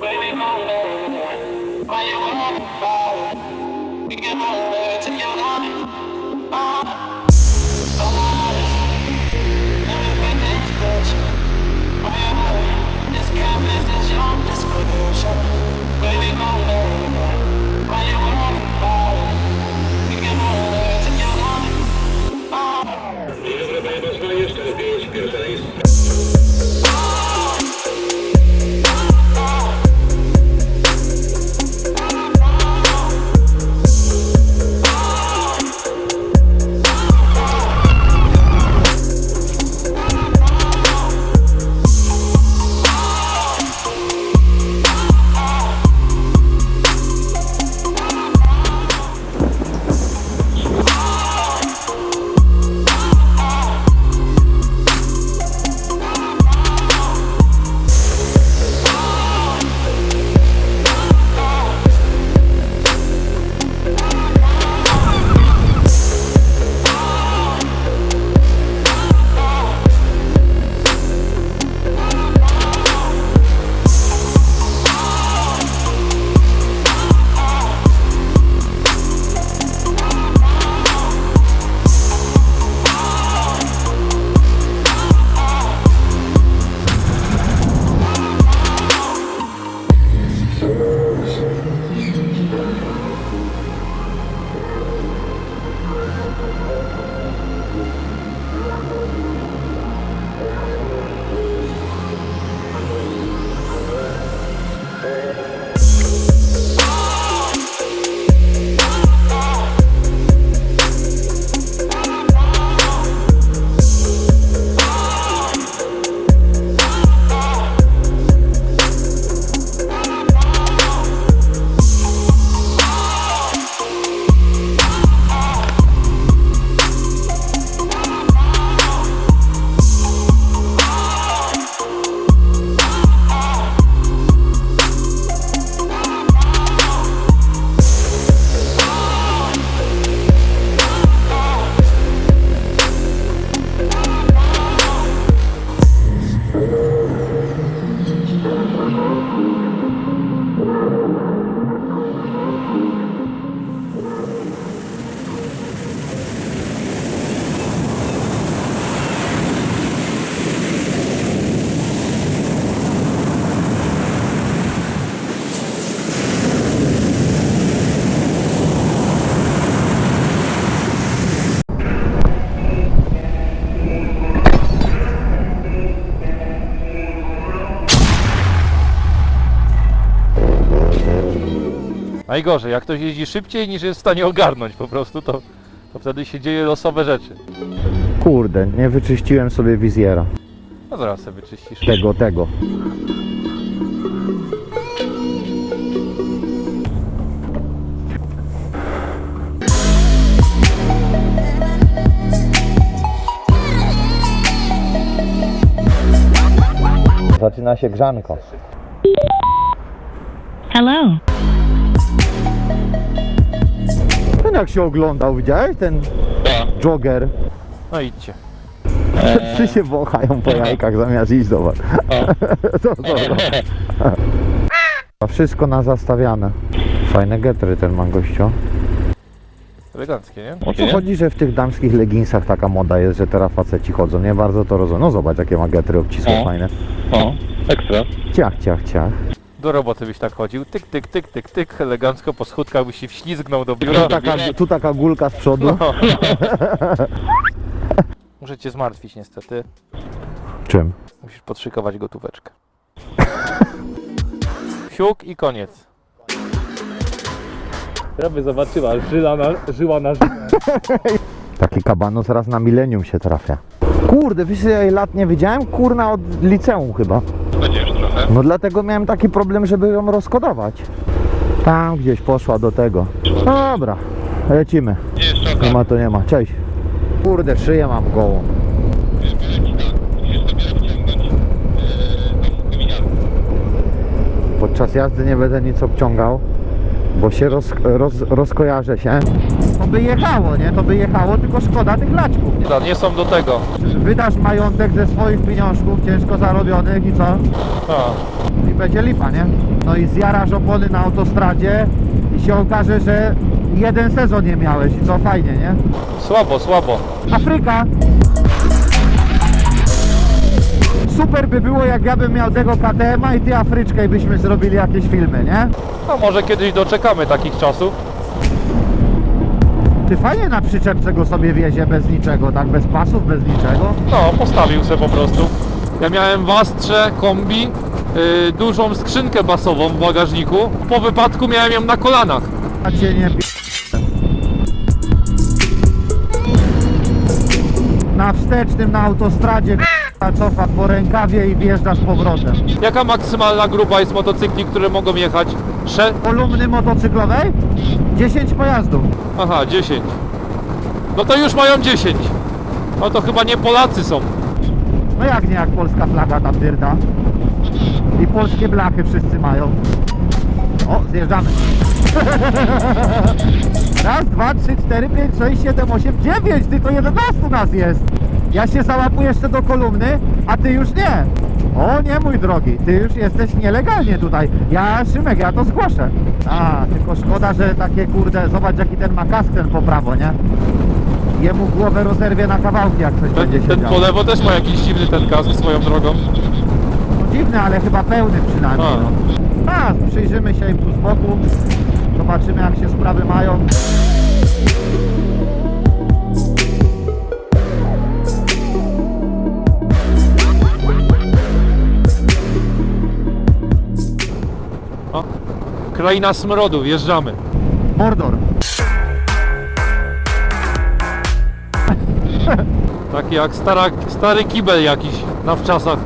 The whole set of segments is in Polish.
Baby, my baby. Najgorzej, jak ktoś jeździ szybciej niż jest w stanie ogarnąć po prostu, to, to wtedy się dzieje losowe rzeczy. Kurde, nie wyczyściłem sobie wizjera. No zaraz sobie wyczyścisz. Tego, tego. Zaczyna się grzanko. Hello. Jak się oglądał, widziałeś? Ten jogger. No idźcie. Wszyscy się wąchają po jajkach zamiast iść, zobacz. To, to, to. Wszystko na zastawiane. Fajne getry ten ma gościu. Eleganckie, nie? O co chodzi, że w tych damskich leginsach taka moda jest, że teraz faceci chodzą? Nie bardzo to rozumiem. No zobacz, jakie ma getry obcisłe, fajne. O, ekstra. Ciach, ciach, ciach. Do roboty byś tak chodził, tyk, tyk, tyk, tyk, tyk, elegancko po schódkach byś się wślizgnął do Tu biura. taka, tu taka gulka z przodu. No. Muszę cię zmartwić niestety. Czym? Musisz podszykować gotóweczkę. Siuk i koniec. Prawie zobaczyła, żyła na, żyła na żyła. Taki kabanos raz na milenium się trafia. Kurde, wiesz ile lat nie widziałem? Kurna od liceum chyba. Trochę. No dlatego miałem taki problem, żeby ją rozkodować. Tam gdzieś poszła do tego. No dobra, lecimy. Nie ma to nie ma. Cześć. Kurde, szyję mam gołą. Kominiarkę. Podczas jazdy nie będę nic obciągał, bo się roz, roz, rozkojarzę się. By jechało, nie? To by jechało, tylko szkoda tych laczków. Da, Nie są do tego. Wydasz majątek ze swoich pieniążków, ciężko zarobionych i co? A. I będzie lipa, nie? No i zjarasz opony na autostradzie i się okaże, że jeden sezon nie miałeś i co fajnie, nie? Słabo, słabo. Afryka! Super by było, jak ja bym miał tego KTM-a i ty Afryczkę i byśmy zrobili jakieś filmy, nie? A może kiedyś doczekamy takich czasów. Ty fajnie na przyczepce go sobie wiezie bez niczego, tak? Bez pasów, bez niczego. No, postawił se po prostu. Ja miałem w Astrze kombi yy, dużą skrzynkę basową w bagażniku. Po wypadku miałem ją na kolanach. A cię nie pi... Na wstecznym, na autostradzie k***a, cofa po rękawie i wjeżdżasz powrotem. Jaka maksymalna grupa jest motocykli, które mogą jechać? Sze... Kolumny motocyklowej? 10 pojazdów. Aha, 10. No to już mają 10. No to chyba nie Polacy są. No jak nie, jak polska flaga tam dyrda. I polskie blachy wszyscy mają. O, zjeżdżamy. Raz, dwa, trzy, cztery, pięć, sześć, siedem, osiem, dziewięć, tylko 11 nas jest. Ja się załapuję jeszcze do kolumny, a ty już nie. O nie, mój drogi, ty już jesteś nielegalnie tutaj. Ja, Szymek, ja to zgłoszę. A, tylko szkoda, że takie kurde, zobacz jaki ten ma kask ten po prawo, nie? Jemu głowę rozerwie na kawałki, jak coś Ten, będzie się ten działo. po lewo też ma jakiś dziwny ten kask swoją drogą. No dziwny, ale chyba pełny przynajmniej. A. No. A, przyjrzymy się im tu z boku. Zobaczymy jak się sprawy mają. Kraina smrodu, wjeżdżamy. Mordor. Taki jak stara, stary kibel jakiś na wczasach.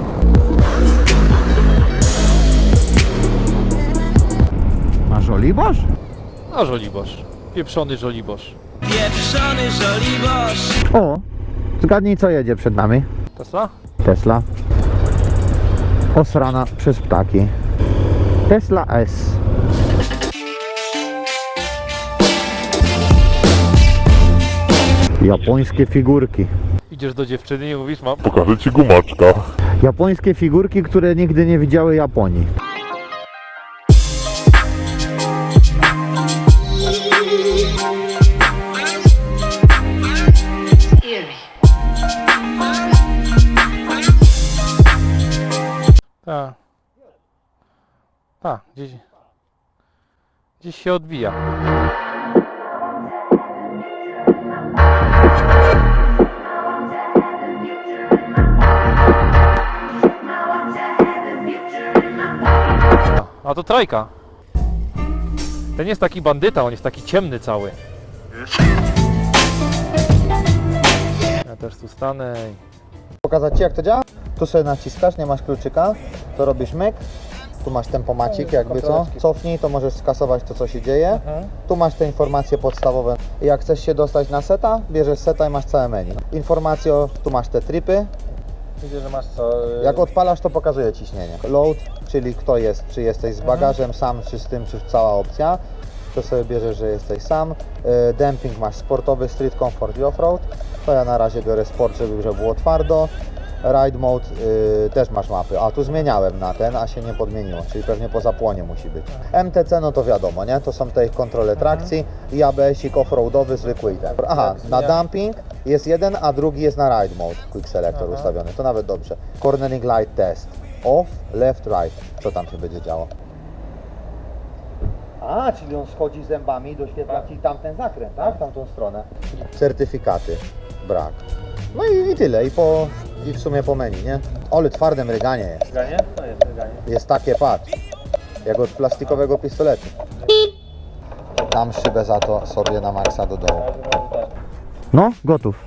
Masz żoliborz? A żoliborz. Pieprzony żoliborz. Pieprzony żoliborz O, zgadnij co jedzie przed nami. Tesla? Tesla. Osrana przez ptaki. Tesla S. Japońskie figurki. Idziesz do dziewczyny i mówisz, mam Pokażę ci gumaczka. Japońskie figurki, które nigdy nie widziały Japonii. Tak. Tak, gdzieś, gdzieś się odbija. A to trajka. Ten jest taki bandyta, on jest taki ciemny cały. Ja też tu stanę. Pokazać Ci jak to działa? Tu sobie naciskasz, nie masz kluczyka, to robisz myk. Tu masz tempomacik jakby co. Cofnij, to możesz skasować to co się dzieje. Tu masz te informacje podstawowe. Jak chcesz się dostać na seta, bierzesz seta i masz całe menu. Informacje, o- tu masz te tripy. Widzę, że masz co... Jak odpalasz, to pokazuje ciśnienie. Load, czyli kto jest, czy jesteś z bagażem sam, czy z tym, czy cała opcja. To sobie bierzesz, że jesteś sam. E, Damping masz sportowy, street comfort i offroad. To ja na razie biorę sport, żeby żeby było twardo. Ride mode y, też masz mapy. A tu zmieniałem na ten, a się nie podmieniło, czyli pewnie po zapłonie musi być. MTC no to wiadomo, nie? To są te ich kontrole trakcji i ABS-ik offroadowy zwykły i ten. Aha, na dumping jest jeden, a drugi jest na ride mode quick selector ustawiony. To nawet dobrze. Cornering light test. Off, left, right. Co tam się będzie działo? A, czyli on schodzi zębami, doświetla Ci tamten zakręt, tak? Tamtą stronę. Certyfikaty. Brak. No i, i tyle. I, po, I w sumie po menu, nie? Ale twarde mryganie jest. Mryganie? To jest mryganie. Jest takie, patrz. Jak od plastikowego pistoletu. Dam szybę za to sobie na maksa do dołu. No, gotów.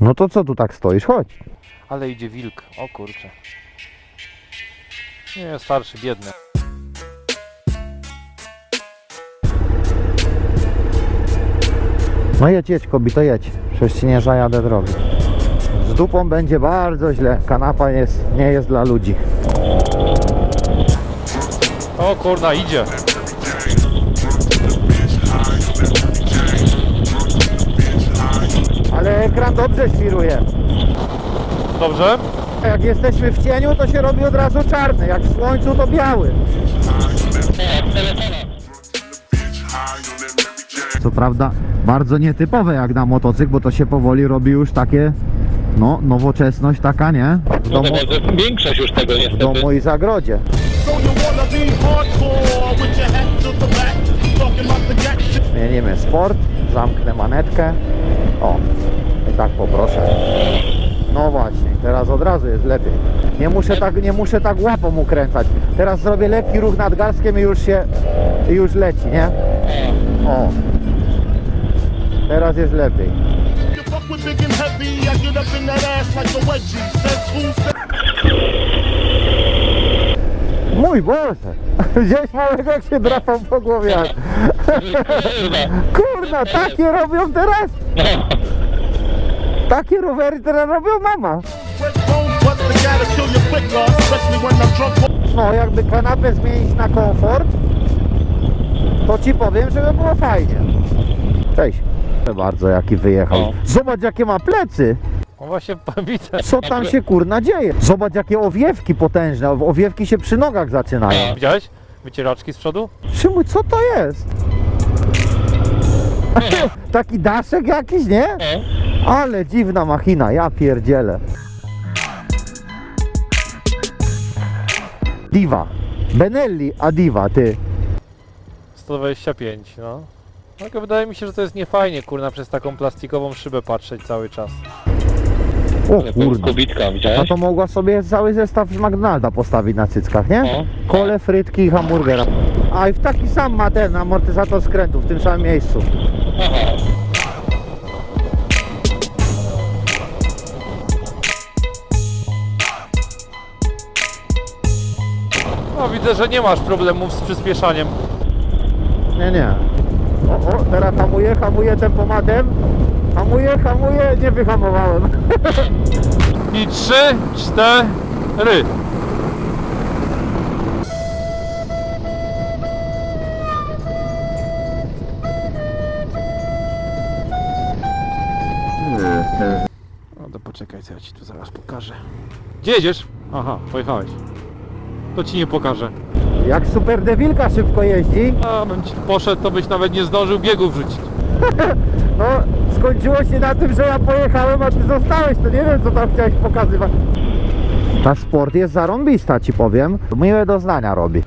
No to co tu tak stoisz? Chodź. Ale idzie wilk, o kurczę. Nie, starszy, biedny. No jedź, jedź kobito, jedź. Przecież ci nie zajadę drogi. Z dupą będzie bardzo źle. Kanapa jest, nie jest dla ludzi. O kurna, idzie. Ekran dobrze świruje. Dobrze? Jak jesteśmy w cieniu, to się robi od razu czarny. Jak w słońcu, to biały. Co prawda bardzo nietypowe jak na motocykl, bo to się powoli robi już takie, no, nowoczesność taka, nie? W No domu, to może większość już tego w niestety. domu i zagrodzie. So you wanna be hardcore with your hat to the back, talking about the gat shit. Zmienimy sport, zamknę manetkę. O, tak poproszę. No właśnie, teraz od razu jest lepiej. Nie muszę tak, nie muszę tak łapą ukręcać. Teraz zrobię lekki ruch nadgarstkiem i już się, i już leci, nie? O. Teraz jest lepiej. Mój Boże! Gdzieś małego jak się drapał po głowie. Kurna, takie robią teraz? Takie rowery teraz robią mama. No, jakby kanapę zmienić na komfort, to ci powiem, żeby było fajnie. Cześć. Proszę bardzo, jaki wyjechał. Zobacz, jakie ma plecy. No właśnie widzę. Co tam się kurna dzieje? Zobacz, jakie owiewki potężne. Owiewki się przy nogach zaczynają. Widziałeś? Wycieraczki z przodu? Szymuj, co to jest? Taki daszek jakiś, nie? Ale dziwna machina, ja pierdzielę. Diva. Benelli, a Diva, ty. 125, no. Tylko wydaje mi się, że to jest niefajnie, kurna, przez taką plastikową szybę patrzeć cały czas. O kurna. Kubitka, No widziałeś? to mogła sobie cały zestaw z McDonalda postawić na cyckach, nie? O. Kole, frytki i hamburgera. A i w taki sam ma ten amortyzator skrętu w tym samym miejscu. Aha. No widzę, że nie masz problemów z przyspieszaniem. Nie, nie. O, o, teraz hamuję, hamuję tempomatem. Hamuję, hamuję, nie wyhamowałem. I trzy, cztery. No to poczekaj, co ja ci tu zaraz pokażę. Gdzie jedziesz? Aha, pojechałeś. To ci nie pokażę. Jak super dewilka szybko jeździ, A, bym ci poszedł, to byś nawet nie zdążył biegu wrzucić. no skończyło się na tym, że ja pojechałem, a ty zostałeś, to nie wiem co tam chciałeś pokazywać. Ta sport jest zarąbista, ci powiem. Miłe doznania robi.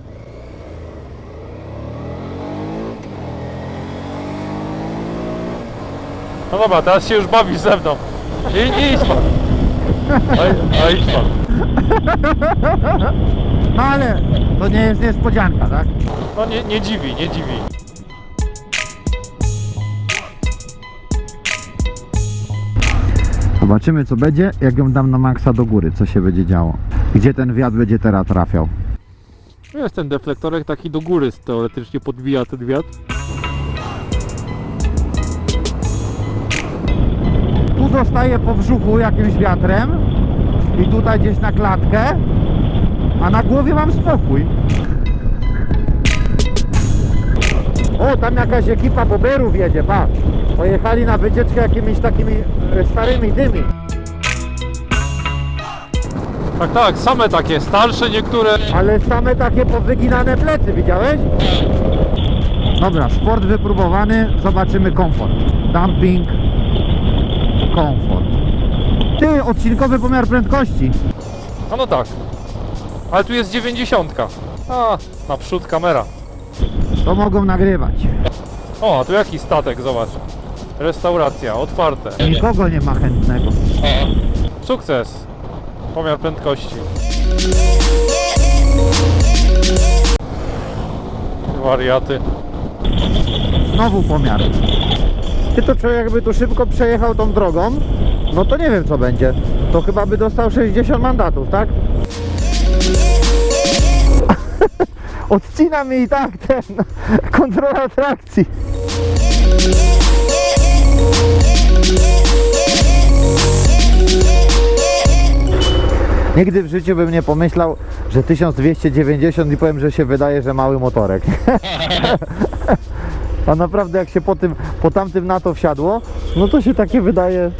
No dobra, teraz się już bawisz ze mną. I, idź pan. Oj, idź pan. No ale to nie jest niespodzianka, tak? No nie, nie dziwi, nie dziwi. Zobaczymy co będzie, jak ją dam na maksa do góry, co się będzie działo. Gdzie ten wiatr będzie teraz trafiał. No Jest ten deflektorek taki do góry teoretycznie podbija ten wiatr. Tu dostaje po brzuchu jakimś wiatrem i tutaj gdzieś na klatkę, a na głowie mam spokój. O, tam jakaś ekipa boberów jedzie, pa. Pojechali na wycieczkę jakimiś takimi e, starymi dymi. Tak, tak, same takie, starsze niektóre. Ale same takie powyginane plecy, widziałeś? Dobra, sport wypróbowany, zobaczymy komfort. Dumping, komfort. Ty, odcinkowy pomiar prędkości. No no tak. Ale tu jest 90. A, naprzód kamera. To mogą nagrywać. O, a tu jaki statek, zobacz. Restauracja, otwarte. Nikogo nie ma chętnego. Sukces. Pomiar prędkości. Wariaty. Znowu pomiar. Ty to człowiek jakby tu szybko przejechał tą drogą, no to nie wiem co będzie. To chyba by dostał 60 mandatów, tak? Odcina mi i tak ten kontrola trakcji. Nigdy w życiu bym nie pomyślał, że 1290 i powiem, że się wydaje, że mały motorek. A naprawdę jak się po tym, po tamtym na to wsiadło, no to się takie wydaje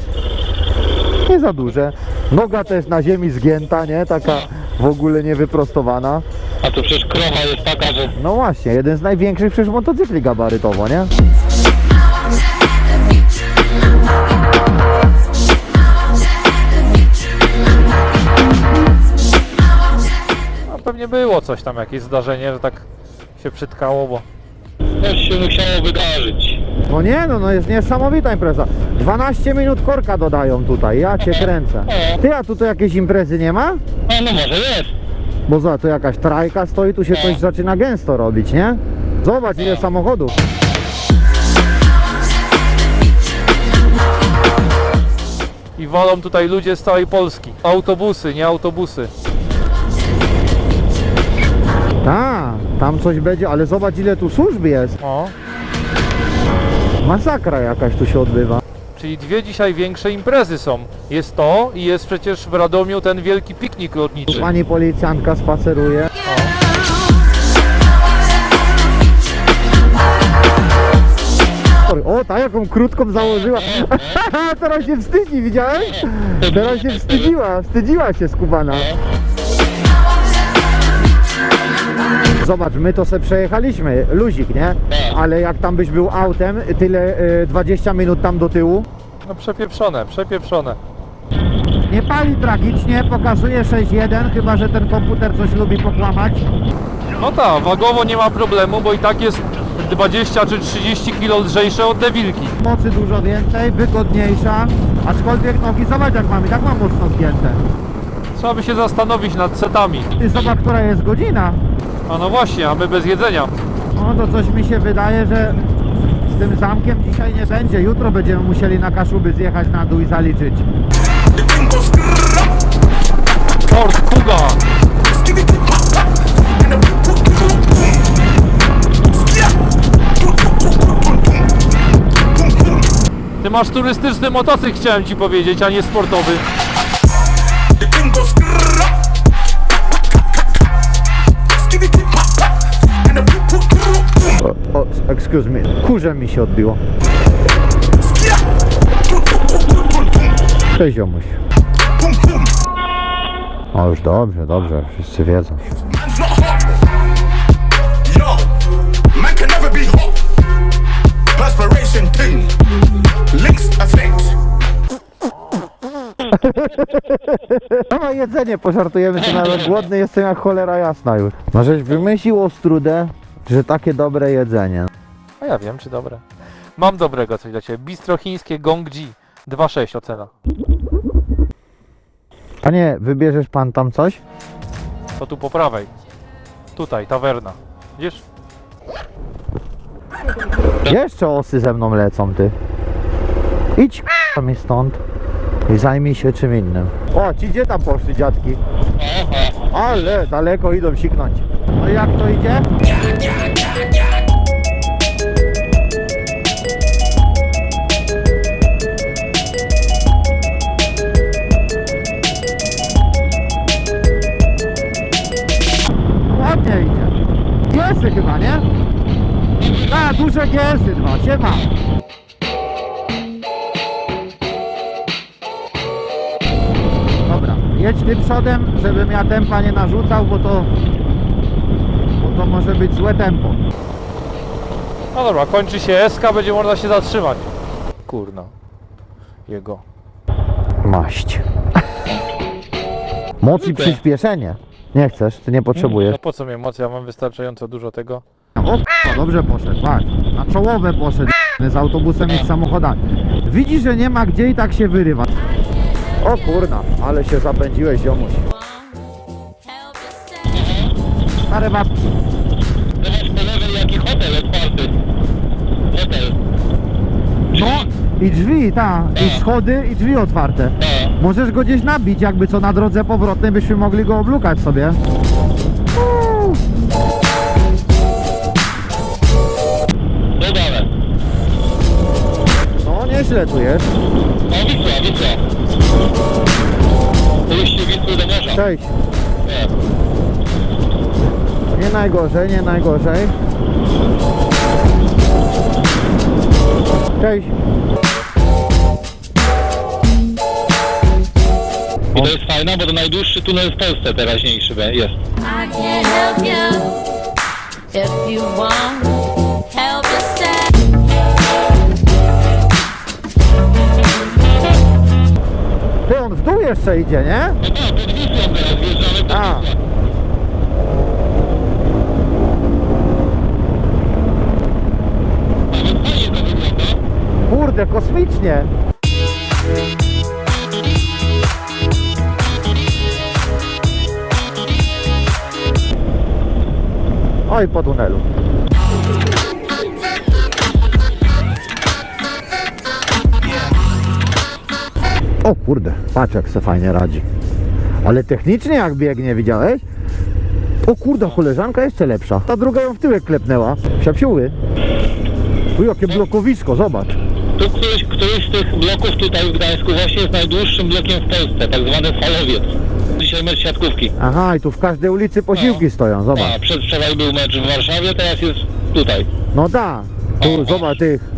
Nie za duże. Noga też na ziemi zgięta, nie? Taka w ogóle niewyprostowana. A to przecież krowa jest taka, że No właśnie, jeden z największych przecież motocykli gabarytowo, nie? No, pewnie było coś tam, jakieś zdarzenie, że tak się przytkało, bo coś się musiało wydarzyć. No nie, no, no jest niesamowita impreza. 12 minut korka dodają tutaj, ja cię kręcę. Ty, a tu to jakieś imprezy nie ma? No, no może jest. Bo za to jakaś trajka stoi, tu się coś zaczyna gęsto robić, nie? Zobacz ile samochodów. i walą tutaj ludzie z całej Polski. Autobusy, nie autobusy. Tak, tam coś będzie, ale zobacz ile tu służb jest. O, Masakra jakaś tu się odbywa. czyli dwie dzisiaj większe imprezy są. Jest to i jest przecież w Radomiu ten wielki piknik lotniczy. pani policjantka spaceruje. O, ta jaką krótką założyła. Teraz się wstydzi, widziałeś? Teraz się wstydziła, wstydziła się skubana. Zobacz, my to se przejechaliśmy, luzik, nie? Ale jak tam byś był autem, tyle y, 20 minut tam do tyłu. No przepieprzone, przepieprzone. Nie pali tragicznie, pokazuje 6.1, chyba że ten komputer coś lubi pokłamać. No tak, wagowo nie ma problemu, bo i tak jest 20 czy 30 kg lżejsze od dewilki. Mocy dużo więcej, wygodniejsza, aczkolwiek nogi zobacz jak mam, i tak mam mocno zgięte. Trzeba by się zastanowić nad setami. Ty zobacz, która jest godzina. A no właśnie, a my bez jedzenia. No to coś mi się wydaje, że z tym zamkiem dzisiaj nie będzie. Jutro będziemy musieli na Kaszuby zjechać na dół i zaliczyć. Ford Kuga! Ty masz turystyczny motocykl, chciałem ci powiedzieć, a nie sportowy. Excuse me, kurze mi się odbiło. Cześć ziomuś. O już dobrze, dobrze, wszyscy wiedzą. No jedzenie, pożartujemy się nawet głodny jestem jak cholera jasna już. No żeś wymyślił ostrudę, że takie dobre jedzenie. A ja wiem, czy dobre. Mam dobrego coś dla ciebie. Bistro chińskie Gong Ji. 2,6 ocena. Panie, wybierzesz pan tam coś? To tu po prawej. Tutaj, tawerna. Widzisz? Jeszcze osy ze mną lecą, ty. Idź k***a mi stąd i zajmij się czym innym. O, ci gdzie tam poszli dziadki? Ale daleko idą siknąć. No i jak to idzie? Giesy dwa, siema. Dobra, jedź ty przodem, żebym ja tempa nie narzucał, bo to... Bo to może być złe tempo. No dobra, kończy się SK, będzie można się zatrzymać. Kurno. Jego. Maść. Moc i przyspieszenie. Nie chcesz, ty nie No potrzebujesz. po co mi emocje? Ja mam wystarczająco dużo tego. O, k***a, dobrze poszedł, patrz. Na czołowe poszedł z autobusem i z samochodami. Widzi, że nie ma gdzie i tak się wyrywa. O kurna, ale się zapędziłeś ziomuś. Stare babki. Zobacz po lewej jaki hotel otwarty. Hotel. No i drzwi, ta, i schody i drzwi otwarte. Możesz go gdzieś nabić, jakby co na drodze powrotnej byśmy mogli go oblukać sobie. No nieźle tu jest. O Wisła, Wisła. Pójście Wisły do morza. Cześć. Nie. Nie najgorzej, nie najgorzej. Cześć. fajna, bo to najdłuższy tunel w Polsce teraźniejszy be- jest. I can't help you if you won't jeszcze idzie, nie? No A. Kurde, kosmicznie. Oj, po tunelu. O kurde, patrz jak se fajnie radzi. Ale technicznie jak biegnie, widziałeś? O kurde, koleżanka jeszcze lepsza. Ta druga ją w tyłek klepnęła. Psiapsiuły. Tu jakie blokowisko, zobacz. Tu któryś, któryś z tych bloków tutaj w Gdańsku właśnie jest najdłuższym blokiem w Polsce, tak zwany falowiec. Dzisiaj mecz siatkówki. Aha, i tu w każdej ulicy posiłki stoją, zobacz. A przedwczoraj był mecz w Warszawie, teraz jest tutaj. No da, tu zobacz tych.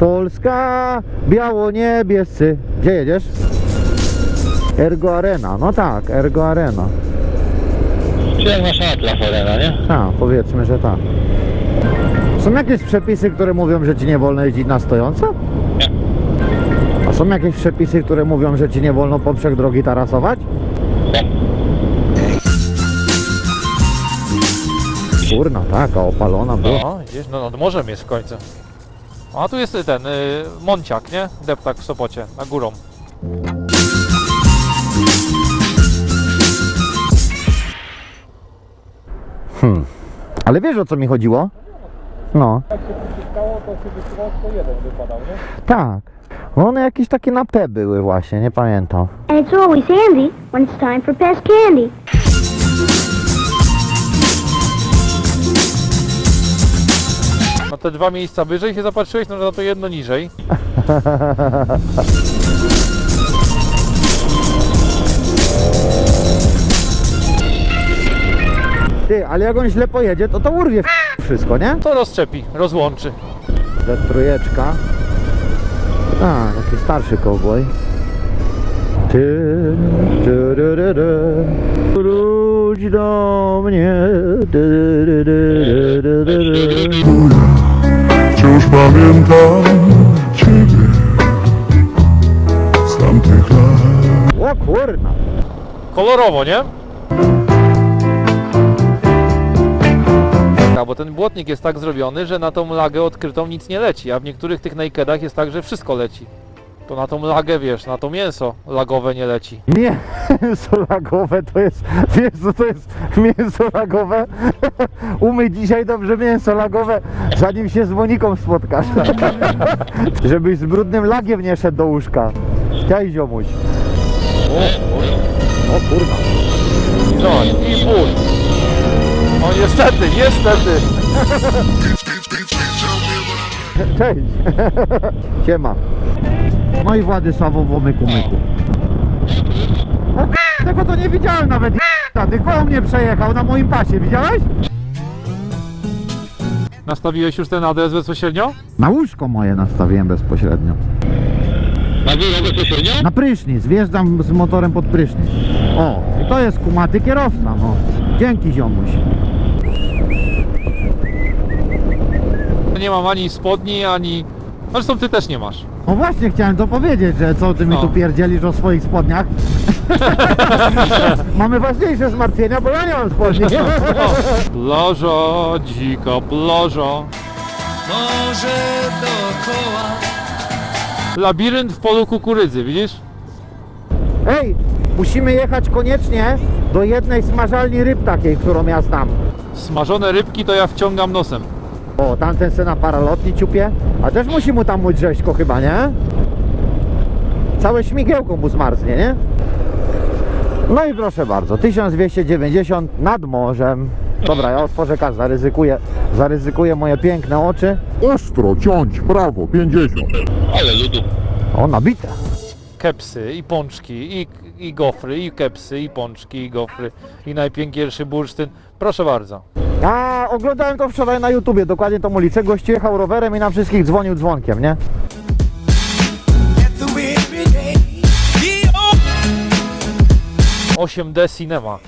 Polska, biało-niebiescy. Gdzie jedziesz? Ergo Arena, no tak, Ergo Arena. Czy jak nasza Atlas Arena, nie? A, powiedzmy, że tak. Są jakieś przepisy, które mówią, że ci nie wolno jeździć na stojąco? Nie. A są jakieś przepisy, które mówią, że ci nie wolno poprzek drogi tarasować? Tak. Kurna, taka opalona była. No, gdzieś no, nad morzem jest w końcu. A tu jest ten y, Monciak, nie? Deptak w Sopocie, na górą. Ale wiesz o co mi chodziło? No. Tak. One jakieś takie na P były właśnie, nie pamiętam. And it's always handy when it's time for best candy. Te dwa miejsca wyżej się zapatrzyłeś, no na to jedno niżej. Ty, ale jak on źle pojedzie, to to urwie w- wszystko, nie? To rozczepi, rozłączy. trójeczka. A, taki starszy cowboy. Ty, ty, ry, ry, ry. Wróć do mnie. Ty, ry, ry, ry, ry, ry, ry. Wciąż pamiętam Ciebie z tamtych lat. O kurna. Kolorowo, nie? A bo ten błotnik jest tak zrobiony, że na tą lagę odkrytą nic nie leci, a w niektórych tych nakedach jest tak, że wszystko leci. To na tą lagę, wiesz, na to mięso lagowe nie leci. Mięso lagowe to jest, wiesz co to jest mięso lagowe? Umyj dzisiaj dobrze mięso lagowe, zanim się z Moniką spotkasz. Żebyś z brudnym lagiem nie szedł do łóżka. Cześć ziomuś. O, o, o kurwa. I zobacz, i ból. No niestety, niestety. Cześć. Siema. No i Władysławowo myku myku. O, k- tego to nie widziałem nawet. Tylko on mnie przejechał na moim pasie, widziałeś? Nastawiłeś już ten adres bezpośrednio? Na łóżko moje nastawiłem bezpośrednio. Na wyrobę bezpośrednio? Na prysznic, wjeżdżam z motorem pod prysznic. O, i to jest kumaty kierowca, no. Dzięki ziomuś. Nie mam ani spodni, ani... Zresztą ty też nie masz. No właśnie chciałem to powiedzieć, że co ty mi tu pierdzielisz o swoich spodniach? Mamy ważniejsze zmartwienia, bo ja nie mam spodni. Plaża, dzika plaża. Morze dookoła Labirynt w polu kukurydzy, widzisz? Ej, musimy jechać koniecznie do jednej smażalni ryb takiej, którą ja znam. Smażone rybki to ja wciągam nosem. O, tamten se na paralotni ciupie. A też musi mu tam mój rzeźko chyba, nie? Całe śmigiełko mu zmarznie, nie? No i proszę bardzo, 1290 nad morzem. Dobra, ja otworzę kas, zaryzykuję, zaryzykuję moje piękne oczy. Ostro, ciąć, prawo, 50. Ale ludu. O, nabite. Kepsy i pączki, i, i gofry, i kepsy, i pączki, i gofry, i najpiękniejszy bursztyn. Proszę bardzo. A oglądałem to wczoraj na YouTubie, dokładnie tą ulicę. Gość jechał rowerem i na wszystkich dzwonił dzwonkiem, nie? 8D Cinema.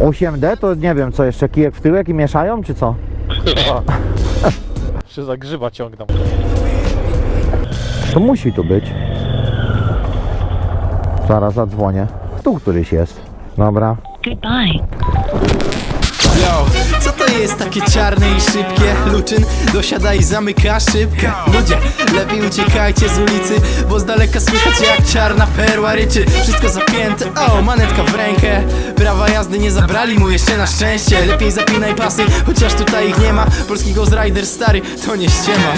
8D to nie wiem co jeszcze, kijek w tyłek i mieszają czy co? Czy za grzyba ciągną. To musi tu być. Zaraz zadzwonię. Tu któryś jest. Dobra. Yo, to jest takie czarne i szybkie? Luczyn dosiada i zamyka szybkę. Ludzie, lepiej uciekajcie z ulicy Bo z daleka słychać jak czarna perła ryczy. Wszystko zapięte, o, manetka w rękę. Prawa jazdy nie zabrali mu jeszcze na szczęście. Lepiej zapinaj pasy, chociaż tutaj ich nie ma. Polski Ghost Rider stary, to nie ściema